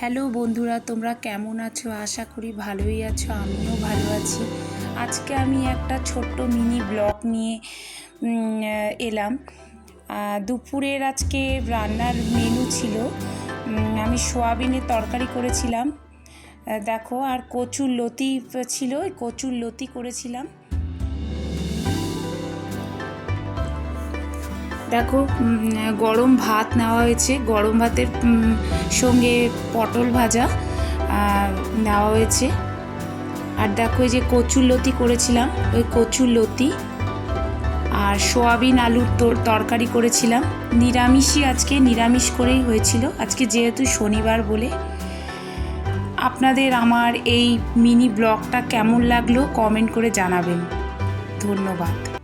Hello বন্ধুরা, তোমরা কেমন আছো? আশা করি ভালোই আছো, আমিও ভালো আছি। আজকে আমি একটা ছোট্ট মিনি ব্লগ নিয়ে এলাম। দুপুরের আজকে রান্নার মেনু ছিল। আমি সোয়াবিনের তরকারি করেছিলাম। দেখো, আর কচুর লতি ছিল কচুর লতি করেছিলাম। দেখো গরম ভাত নেওয়া হয়েছে। গরম ভাতের সঙ্গে পটল ভাজা নেওয়া হয়েছে। আর দেখো যে কচুর লতি করেছিলাম, ওই কচুর লতি। আর সোয়াবিন আলুর তোর- তরকারি করেছিলাম। নিরামিষই আজকে, নিরামিষ করেই হয়েছিল। আজকে যেহেতু শনিবার বলে। আপনাদের আমার এই মিনি ব্লগটা কেমন লাগল, কমেন্ট করে জানাবেন। ধন্যবাদ।